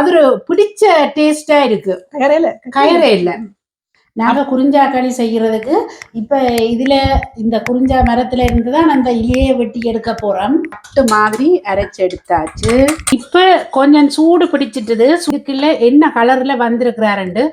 அது ஒரு பிடிச்ச டேஸ்டா இருக்கு. கயரே இல்லை. நாங்க குறிஞ்சா களி செய்யறதுக்கு இப்ப இதுல இந்த குறிஞ்சா மரத்துல இருந்து தான் அந்த இலையை வெட்டி எடுக்க போறோம். பட்டு மாதிரி அரைச்சு எடுத்தாச்சு. இப்ப கொஞ்சம் சூடு பிடிச்சிட்டுது. இதுக்குள்ள என்ன கலர்ல வந்திருக்கிறாருண்டு?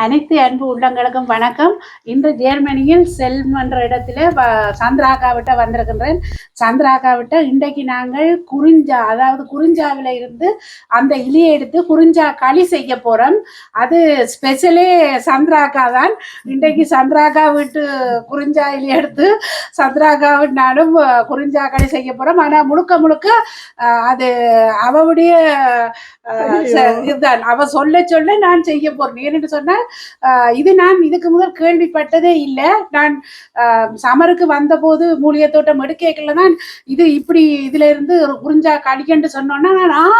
அனைத்து அன்பு உள்ளங்களுக்கும் வணக்கம். இன்று ஜெர்மனியில் செல்ம் என்ற இடத்துல வ- சந்திராக்கா விட்ட வந்திருக்கின்றேன். சந்திராக்கா விட்ட இன்றைக்கு நாங்கள் குறிஞ்சா அதாவது குறிஞ்சாவில இருந்து அந்த இலையை எடுத்து குறிஞ்சா களி செய்ய போறோம். அது ஸ்பெஷலே சந்திராக்கா தான். இன்றைக்கு சந்திராக்கா வீட்டு குறிஞ்சா இலை எடுத்து சந்திராக்கா நானும் குறிஞ்சா களி செய்ய போறோம். ஆனா முழுக்க முழுக்க அது அவளுடைய இதுதான். அவ சொல்ல சொல்ல நான் செய்ய போறேன். ஏன்னு சொன்னா அஹ், இது நான் இதுக்கு முதல் கேள்விப்பட்டதே இல்லை. நான் அஹ், சமருக்கு வந்தபோது மூலிகை தோட்டம் எடுக்கல தான் இது இப்படி இதுல இருந்து குறிஞ்சா களிக்கண்டு சொன்னோன்னா நான்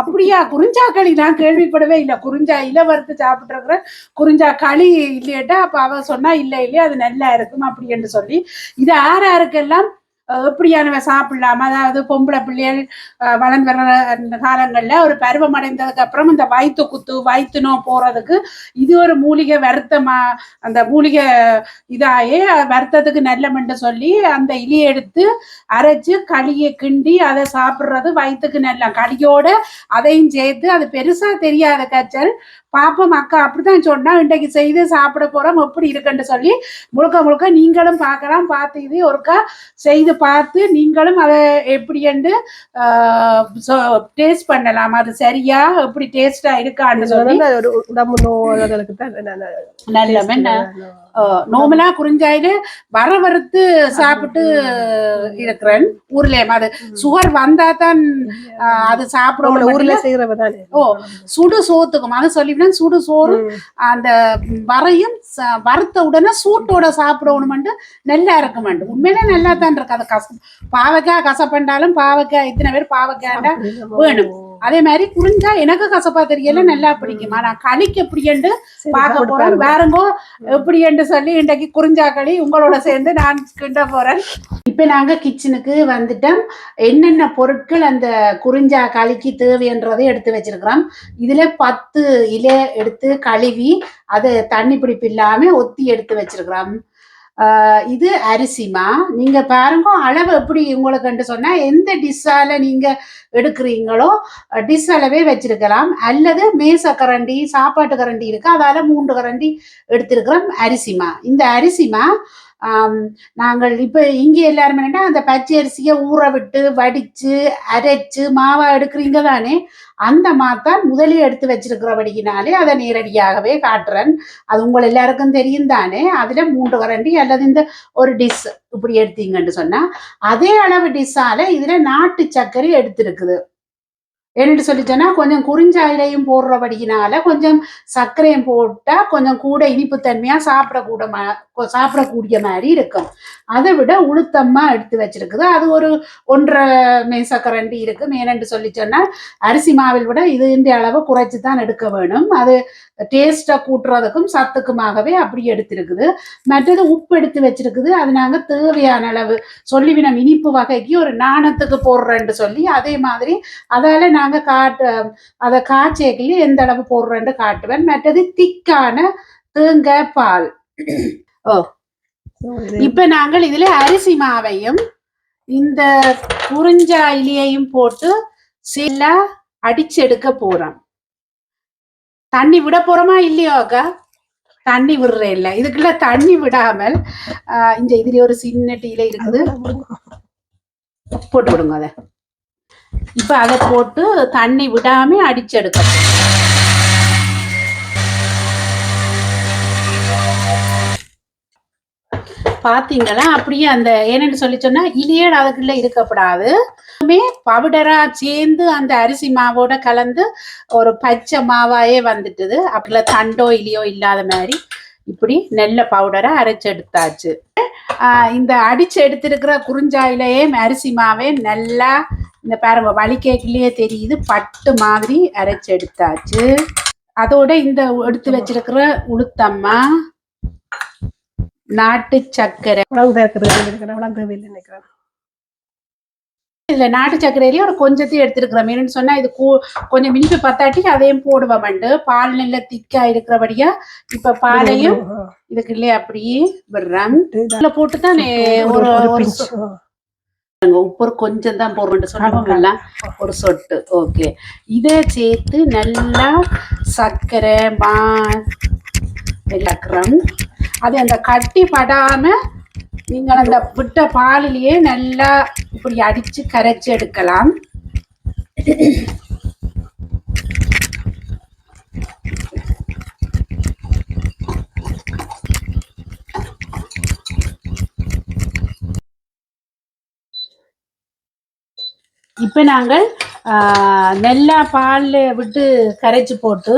அப்படியா குறிஞ்சா களி நான் கேள்விப்படவே இல்லை. குறிஞ்சா இலை வறுத்து சாப்பிட்டுருக்குறேன் குறிஞ்சா களி இல்லையட்டா அப்ப அவ சொன்னா இல்லை இல்லையா அது நல்லா இருக்கும் அப்படி என்று சொல்லி இது யார் யாருக்கெல்லாம் சாப்பிடலாம்? அதாவது பொம்பளை பிள்ளைகள் வளர்ந்து வர்ற காலங்களில் ஒரு பருவம் அடைந்ததுக்கு அப்புறம் இந்த வயிற்று குத்து வயிற்று நோ இது ஒரு மூலிகை வருத்தமா அந்த மூலிகை இதாகி வருத்தத்துக்கு நல்லமென்று சொல்லி அந்த இலியை எடுத்து அரைச்சு களியை கிண்டி அதை சாப்பிட்றது வயிற்றுக்கு நல்ல. களியோட அதையும் சேர்த்து அது பெருசாக தெரியாத கச்சல். பாப்போம் அக்கா அப்படிதான் சொன்னா இன்றைக்கு செய்து சாப்பிட போறோம் எப்படி இருக்குன்னு சொல்லி முழுக்க முழுக்க நீங்களும் பார்க்கலாம். பார்த்து இது ஒருக்கா செய்து பார்த்து நீங்களும் அதை எப்படி என்று டேஸ்ட் பண்ணலாம். அது சரியா? எப்படி டேஸ்டா இருக்கான்னு சொல்லி. உடம்பு நோய்களுக்கு தான் நல்ல நோமலா குறிஞ்சாயில வர வறுத்து சாப்பிட்டு இருக்கிறேன் ஊர்ல அது சுகர் வந்தா தான் அது சாப்பிட ஊர்ல செய்யறவ தானே ஓ, சுடு சோத்துக்கும். அது சொல்லிவிட்டேன் சுடு சோறு அந்த வரையும் வறுத்த உடனே சூட்டோட சாப்பிடணுமெண்டு நல்லா இருக்குமெண்டு உண்மையிலே நல்லா தான் இருக்கு. அது கச பாவக்காய் கசப்பண்டாலும் பாவக்காய் இத்தனை பேர் பாவக்காய்டா வேணும். அதே மாதிரி குறிஞ்சா எனக்கு கசப்பா தெரியல நல்லா பிடிக்கும்? ஆனா களிக்கு எப்படின்னு பார்க்க வேறங்கோ எப்படி என்று சொல்லி இன்றைக்கு குறிஞ்சா களி உங்களோட சேர்ந்து நான் கிண்ட போறேன். இப்ப நாங்க கிச்சனுக்கு வந்துட்டோம். என்னென்ன பொருட்கள் அந்த குறிஞ்சா களிக்கு தேவைன்றதை எடுத்து வச்சிருக்கிறோம். இதுல பத்து இலை எடுத்து கழுவி அதை தண்ணி பிடிப்பு இல்லாம ஒத்தி எடுத்து வச்சிருக்கிறோம். இது அரிசிமா நீங்க பாருங்க அளவு எப்படி உங்களுக்கு சொன்னா எந்த டிஷ்ஷால நீங்க எடுக்கிறீங்களோ டிஷ் அளவே வச்சிருக்கலாம். அல்லது மேச கரண்டி சாப்பாட்டு கரண்டி இருக்கு அதால மூன்று கரண்டி எடுத்திருக்கிறோம் அரிசிமா இந்த அரிசிமா நாங்கள் இப்போ இங்கே எல்லாருமே என்னன்னா அந்த பச்சை அரிசியை ஊற விட்டு வடித்து அரைச்சு மாவா எடுக்கிறீங்க தானே? அந்த மாத்தான் முதலில் எடுத்து வச்சிருக்கிறபடியினாலே அதை நேரடியாகவே காட்டுறேன். அது உங்கள் எல்லாருக்கும் தெரியும் தானே? அதில் மூன்று கரண்டி அல்லது இந்த ஒரு டிஷ் இப்படி எடுத்தீங்கன்னு சொன்னால் அதே அளவு டிஷ்ஷால் இதில் நாட்டு சர்க்கரை எடுத்திருக்குது. என்னட்டு சொல்லிட்டேன்னா கொஞ்சம் குறிஞ்சாயிலையும் போடுறபடியினால கொஞ்சம் சர்க்கரையும் போட்டால் கொஞ்சம் கூட இனிப்புத்தன்மையாக சாப்பிடக்கூட மா- சாப்பிடக்கூடிய மாதிரி இருக்கும். அதை விட உளுத்தம்மா எடுத்து வச்சிருக்குது. அது ஒரு ஒன்றரை மேசக்கரண்டி இருக்கு மேனண்டு சொல்லி சொன்னா அரிசி மாவில் விட இது இந்த அளவு குறைச்சி தான் எடுக்க வேணும். அது டேஸ்ட்டை கூட்டுறதுக்கும் சத்துக்குமாகவே அப்படி எடுத்திருக்குது. மற்றது உப்பு எடுத்து வச்சிருக்குது. அது நாங்கள் தேவையான அளவு சொல்லிவினம் இனிப்பு வகைக்கு ஒரு நாணத்துக்கு போடுறேன்னு சொல்லி அதே மாதிரி அதால நாங்கள் காட்டு அதை காய்ச்சேக்கிலேயே எந்த அளவு போடுறேன்னு காட்டுவேன். மற்றது திக்கான தேங்காய் பால். இப்ப நாங்கள் இதுல அரிசி மாவையும் இந்த குறிஞ்சா இலையையும் போட்டு சில அடிச்செடுக்க போறோம். தண்ணி விட போறோமா இல்லையோ அக்கா? தண்ணி விடுறேன் இல்ல. இதுக்குள்ள தண்ணி விடாமல் இந்த இதுல ஒரு சின்ன டீல இருக்குது போட்டு விடுங்க அதை. இப்ப அதை போட்டு தண்ணி விடாம அடிச்செடுக்க பாத்தீங்களா அப்படியே அந்த ஏன்னு சொல்லி சொன்னா இலியட் அதுக்குள்ள இருக்கப்படாது. பவுடரா சேர்ந்து அந்த அரிசி மாவோட கலந்து ஒரு பச்சை மாவாயே வந்துட்டுது. அப்படில தண்டோ இலியோ இல்லாத மாதிரி இப்படி நெல்ல பவுடரை அரைச்சு எடுத்தாச்சு. இந்த அடிச்சு எடுத்திருக்கிற குறிஞ்சாயிலேயே அரிசி மாவே நல்லா இந்த பாருங்க வலிக்கேக்கிலேயே தெரியுது பட்டு மாதிரி அரைச்சு எடுத்தாச்சு. அதோட இந்த எடுத்து வச்சிருக்கிற உளுத்தம்மா நாட்டு சர்க்கரை இல்ல தேவையில்லை நினைக்கிறேன் நாட்டு சர்க்கரையிலேயே ஒரு கொஞ்சத்தையும் எடுத்துருக்கிறோம். சொன்னா இது கூ கொஞ்சம் இனிப்பு பத்தாட்டி அதையும் போடுவோம்ண்டு பால் நல்ல திக்கா இருக்கிறபடியா இப்ப பாலையும் இதுக்கு இல்லையே அப்படியே விடுறேன். இதுல போட்டு தான் ஒரு உப்பு கொஞ்சம் தான் போடுறோம் சொல்லுவாங்கல்ல ஒரு சொட்டு. ஓகே. இதை சேர்த்து நல்லா சர்க்கரை மா விளக்குறோம் அது அந்த கட்டி படாம நீங்கள் அந்த விட்ட பாலிலேயே நல்லா இப்படி அடிச்சு கரைச்சி எடுக்கலாம். இப்போ நாங்கள் ஆஹ், நெல்லா பாலில் விட்டு கரைச்சி போட்டு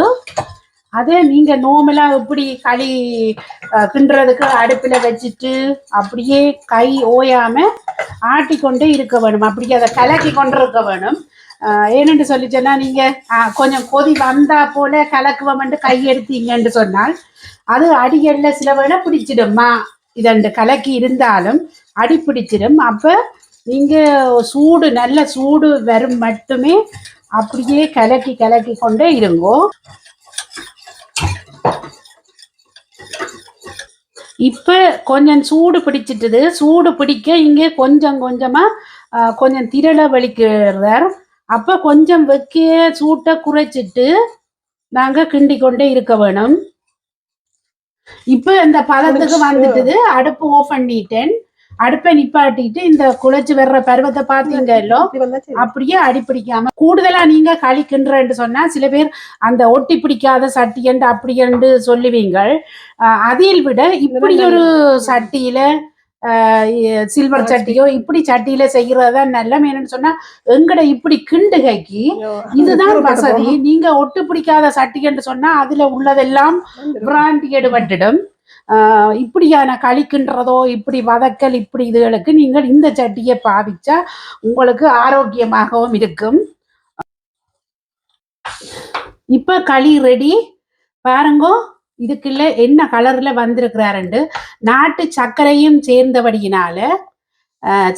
அதே நீங்க நோமெல்லாம் இப்படி களி கிண்டுறதுக்கு அடுப்புல வச்சுட்டு அப்படியே கை ஓயாம ஆட்டிக்கொண்டே இருக்க வேணும். அப்படியே அதை கலக்கி கொண்டு இருக்க வேணும். ஆஹ், ஏனென்று சொல்லி நீங்க நீங்கள் கொஞ்சம் கொதி வந்தா போல கலக்குவோம்ட்டு கை எடுத்தீங்கன்னு சொன்னால் அது அடிகளில் சில வேணா பிடிச்சிடும்மா. இதண்டு கலக்கி இருந்தாலும் அடி பிடிச்சிடும். அப்போ நீங்கள் சூடு நல்ல சூடு வரும் மட்டுமே அப்படியே கலக்கி கலக்கி கொண்டே இருங்கோ. இப்போ கொஞ்சம் சூடு பிடிச்சிட்டுது. சூடு பிடிக்க இங்கே கொஞ்சம் கொஞ்சமாக கொஞ்சம் திரள வலிக்கிறார். அப்போ கொஞ்சம் வைக்க சூட்டை குறைச்சிட்டு நாங்கள் கிண்டி கொண்டே இருக்க வேணும். இப்போ இந்த பதத்துக்கு வந்துட்டுது. அடுப்பு ஆஃப் பண்ணிட்டேன். அடுப்பை நிப்பாட்டிட்டு இந்த குழைச்சு வர்ற பருவத்தை பார்த்தீங்கல்லோ அப்படியே அடி பிடிக்காம கூடுதலா நீங்க களி கிண்டுறேன்னு சொன்னா சில பேர் அந்த ஒட்டி பிடிக்காத சட்டி என்று அப்படி என்று சொல்லுவீங்கள். அதில் விட இப்படி ஒரு சட்டியில சில்வர் சட்டியோ இப்படி சட்டியில செய்யறதா நல்ல என்னன்னு சொன்னா எங்கட இப்படி கிண்டுகைக்கு இதுதான் வசதி. நீங்க ஒட்டு பிடிக்காத சட்டி என்று சொன்னா அதுல உள்ளதெல்லாம் பிராண்டி எடுபட்டுடும் இப்படியான களிக்கின்றதோ இப்படி வதக்கல் இப்படி இதுகளுக்கு நீங்கள் இந்த சட்டியை பாவிச்சா உங்களுக்கு ஆரோக்கியமாகவும் இருக்கும். இப்ப களி ரெடி பாருங்கோ இதுக்குள்ள என்ன கலர்ல வந்திருக்கிறாருண்டு? நாட்டு சர்க்கரையும் சேர்ந்தபடியினால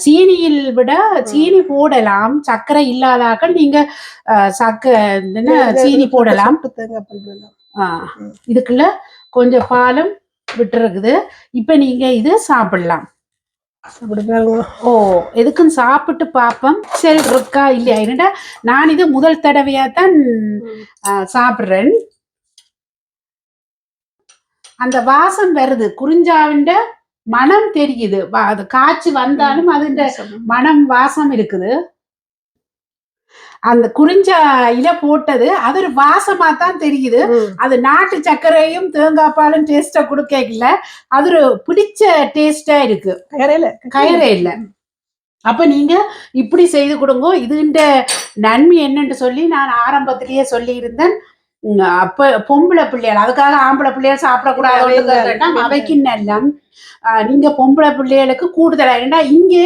சீனியில் விட சீனி போடலாம். சர்க்கரை இல்லாதாக்கள் நீங்க ஆஹ் சக்க என்ன சீனி போடலாம். ஆஹ் இதுக்குள்ள கொஞ்சம் பாலும் விட்டுருக்குது. இப்ப நீங்க இது சாப்பிடலாம். ஓ எதுக்கும் சாப்பிட்டு பார்ப்போம் சரி இருக்கா இல்லையா? என்னடா நான் இது முதல் தடவையா தான் சாப்பிடுறேன். அந்த வாசம் வருது. குறிஞ்சாவிண்ட மனம் தெரியுது. அது காய்ச்சி வந்தாலும் அதுண்ட மனம் வாசம் இருக்குது. அந்த குறிஞ்சா இல போட்டது அது ஒரு வாசமா தான் தெரியுது அது நாட்டு சர்க்கரையும் தேங்காய் பாலும் டேஸ்டா கொடுக்கல அது ஒரு பிடிச்ச டேஸ்டா இருக்கு. கயரே இல்லை. அப்ப நீங்க இப்படி செய்து கொடுங்க. இதுன்ற நன்மை என்னன்னு சொல்லி நான் ஆரம்பத்திலேயே சொல்லி இருந்தேன் உம், அப்ப பொம்பளை பிள்ளைகள் அதுக்காக ஆம்பளை பிள்ளைகள் சாப்பிடக்கூடாது அவைக்கு நல்லம். ஆஹ், நீங்க பொம்பளை பிள்ளைகளுக்கு கூடுதலா ஏன்னா இங்கே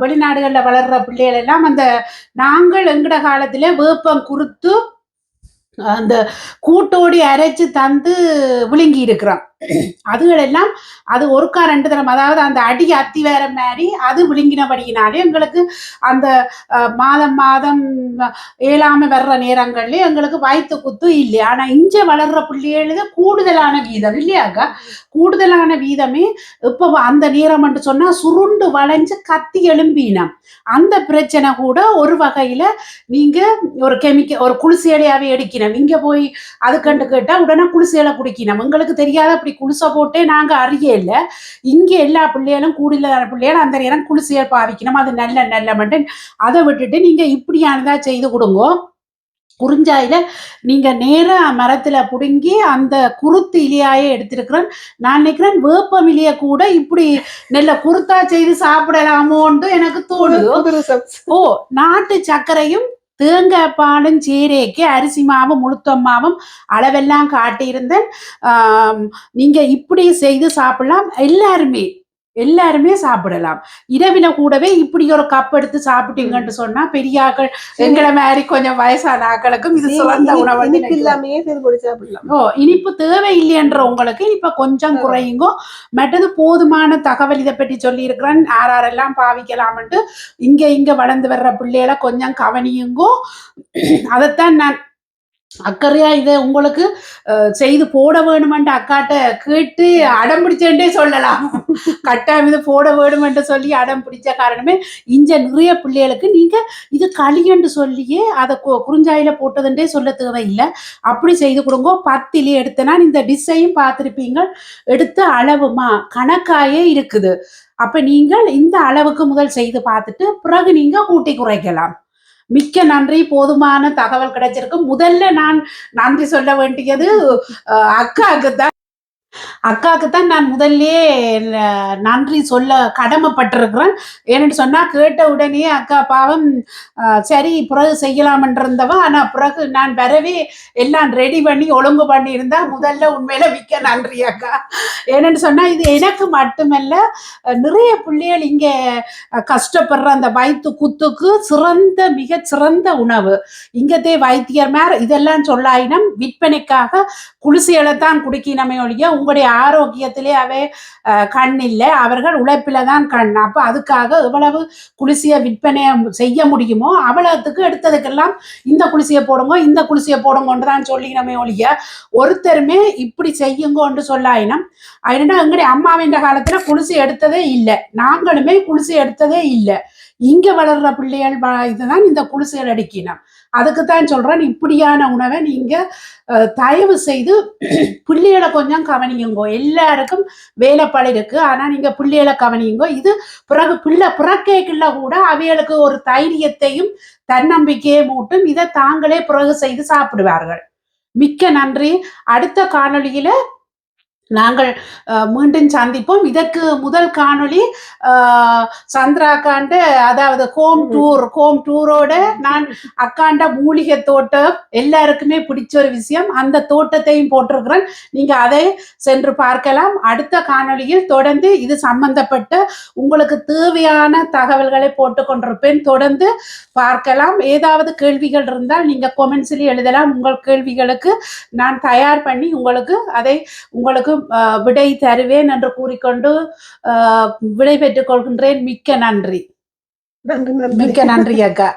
வெளிநாடுகள்ல வளர்ற பிள்ளைகள் எல்லாம் அந்த நாங்கள் எங்கட காலத்துல வேப்பம் குறுத்து அந்த கூட்டோடி அரைச்சு தந்து விழுங்கி இருக்கிறோம் அதுகளெல்லாம் அது ஒருக்கா ரெண்டு தரம். அதாவது அந்த அடி அத்தி வேற மாதிரி அது விழுங்கினபடியினாலே எங்களுக்கு அந்த மாதம் மாதம் ஏழாம வர்ற நேரங்கள்லயே எங்களுக்கு வயிற்று குத்து இல்லை. ஆனா இஞ்ச வளர்ற பிள்ளைகளுக்கு கூடுதலான வீதம் இல்லையாக்கா கூடுதலான வீதமே இப்போ அந்த நேரம் சொன்னா சுருண்டு வளைஞ்சு கத்தி எழும்பினம் அந்த பிரச்சனை கூட ஒரு வகையில நீங்க ஒரு கெமிக்கல் ஒரு குளிசேலையாவே எடுக்கணும் இங்க போய் அதுக்கண்டு கேட்டா உடனே குளிசேலை குடிக்கணும் எங்களுக்கு தெரியாத அப்படி குளிசை போட்டே நாங்க அறிய இல்ல. இங்க எல்லா பிள்ளைகளும் கூடுதலான பிள்ளைகளும் அந்த நேரம் குளிசையை பாவிக்கணும். அது நல்ல நல்ல மட்டும். அதை விட்டுட்டு நீங்க இப்படியானதா செய்து கொடுங்க. குறிஞ்சாயில நீங்க நேரா மரத்துல புடுங்கி அந்த குருத்து இலையாயே எடுத்திருக்கிறேன் நான் நினைக்கிறேன் வேப்பம் இலைய கூட இப்படி நெல்ல குருத்தா செய்து சாப்பிடலாமோன்னு எனக்கு தோணுது. ஓ நாட்டு சர்க்கரையும் தேங்காய் பாலும் சீரைக்கு அரிசி மாவும் முழுத்தம் மாவும் அளவெல்லாம் காட்டியிருந்தேன். நீங்கள் இப்படி செய்து சாப்பிடலாம். எல்லாருமே எல்லாருமே சாப்பிடலாம். இரவில கூடவே இப்படி ஒரு கப் எடுத்து சாப்பிட்டீங்கன்னு சொன்னா பெரியாக்கள் எங்களை மாதிரி கொஞ்சம் வயசான ஆக்களுக்கும் இது சிறந்த உணவு இனிப்பு இல்லாமயே சாப்பிடலாம். ஓ இனிப்பு தேவையில்லைன்ற உங்களுக்கு இப்ப கொஞ்சம் குறையுங்கோ. மற்றது போதுமான தகவல் இதை பற்றி சொல்லி இருக்கிறேன் யாரெல்லாம் பாவிக்கலாம்ட்டு இங்க இங்க வளர்ந்து வர்ற பிள்ளைகளை கொஞ்சம் கவனியுங்கோ. அதைத்தான் நான் அக்கறையா இதை உங்களுக்கு செய்து போட வேணுமென்ட்டு அக்காட்ட கேட்டு அடம் பிடிச்சேன்டே சொல்லலாம். கட்டாயம் இது போட வேணுமென்று சொல்லி அடம் பிடிச்ச காரணமே இஞ்ச நிறைய பிள்ளைகளுக்கு நீங்க இது களியன்று சொல்லியே அதை கு- குறுஞ்சாயில போட்டதுன்றே சொல்ல தேவையில்லை. அப்படி செய்து கொடுங்க. பத்திலே எடுத்தனா இந்த டிஸ்ஸையும் பார்த்துருப்பீங்க. எடுத்த அளவுமா கணக்காயே இருக்குது. அப்ப நீங்கள் இந்த அளவுக்கு முதல் செய்து பார்த்துட்டு பிறகு நீங்க கூட்டி குறைக்கலாம். மிக்க நன்றி போதுமான தகவல் கிடைச்சிருக்கு. முதல்ல நான் நன்றி சொல்ல வேண்டியது அக்காவுக்கு தான். அக்காவுக்கு தான் நான் முதல்லயே நன்றி சொல்ல கடமைப்பட்டிருக்கிறேன். ஏன்னு சொன்னா கேட்ட உடனே அக்கா பாவம் சரி பிறகு செய்யலாம்னு ஆனா பிறகு நான் வரவே எல்லாம் ரெடி பண்ணி ஒழுங்கு பண்ணியிருந்தா முதல்ல உண்மையில மிக்க நன்றி அக்கா. ஏன்னு சொன்னா இது எனக்கு மட்டுமல்ல நிறைய பிள்ளைகள் இங்க கஷ்டப்படுற அந்த வயிற்று குத்துக்கு சிறந்த மிக சிறந்த உணவு. இங்கத்தே வைத்தியர் மேர் இதெல்லாம் சொல்லாயினம் விற்பனைக்காக குளிசைகளை தான் குடிக்கணுமே ஒழிய உங்களுடைய ஆரோக்கியத்திலே அவை அஹ், கண் இல்லை. அவர்கள் உழைப்பில தான் கண். அப்போ அதுக்காக எவ்வளவு குளிசியை விற்பனை செய்ய முடியுமோ அவ்வளோத்துக்கு எடுத்ததுக்கெல்லாம் இந்த குளிசியை போடுங்க இந்த குளிசியை போடுங்கன்னு தான் சொல்லிக்கிறோமே ஒழிய ஒருத்தருமே இப்படி செய்யுங்கன்னு சொல்லாயினம் அதனால எங்களுடைய அம்மாவின் காலத்துல குளிசை எடுத்ததே இல்லை. நாங்களுமே குளிசை எடுத்ததே இல்லை. இங்க வளர்ற பிள்ளைகள் இதுதான் இந்த குளிசுகள் அடிக்கணும் அதுக்கு தான் சொல்றேன் இப்படியான உணவை நீங்க தயவு செய்து பிள்ளைகளை கொஞ்சம் கவனியுங்கோ. எல்லாருக்கும் வேலைப்பாடு இருக்கு. ஆனா நீங்க பிள்ளைகளை கவனியுங்கோ. இது பிறகு பிள்ளை பிறக்கேக்குள்ள கூட அவைகளுக்கு ஒரு தைரியத்தையும் தன்னம்பிக்கையை மூட்டும். இதை தாங்களே பிறகு செய்து சாப்பிடுவார்கள். மிக்க நன்றி. அடுத்த காணொளியில நாங்கள் மீண்டும் சந்திப்போம். இதற்கு முதல் காணொளி அஹ், சந்திரா அக்காண்ட அதாவது ஹோம் டூர் ஹோம் டூரோட நான் அக்காண்ட மூலிகை தோட்டம் எல்லாருக்குமே பிடிச்ச ஒரு விஷயம். அந்த தோட்டத்தையும் போட்டிருக்கிறேன் நீங்க அதை சென்று பார்க்கலாம். அடுத்த காணொளியில் தொடர்ந்து இது சம்பந்தப்பட்ட உங்களுக்கு தேவையான தகவல்களை போட்டு கொண்டிருப்பேன். தொடர்ந்து பார்க்கலாம். ஏதாவது கேள்விகள் இருந்தால் நீங்க கொமெண்ட்ஸில் எழுதலாம். உங்கள் கேள்விகளுக்கு நான் தயார் பண்ணி உங்களுக்கு அதை உங்களுக்கு விடை தருவேன் என்று கூறிக்கொண்டு விடை பெற்றுக் கொள்கின்றேன். மிக்க நன்றி. மிக்க நன்றி அக்கா.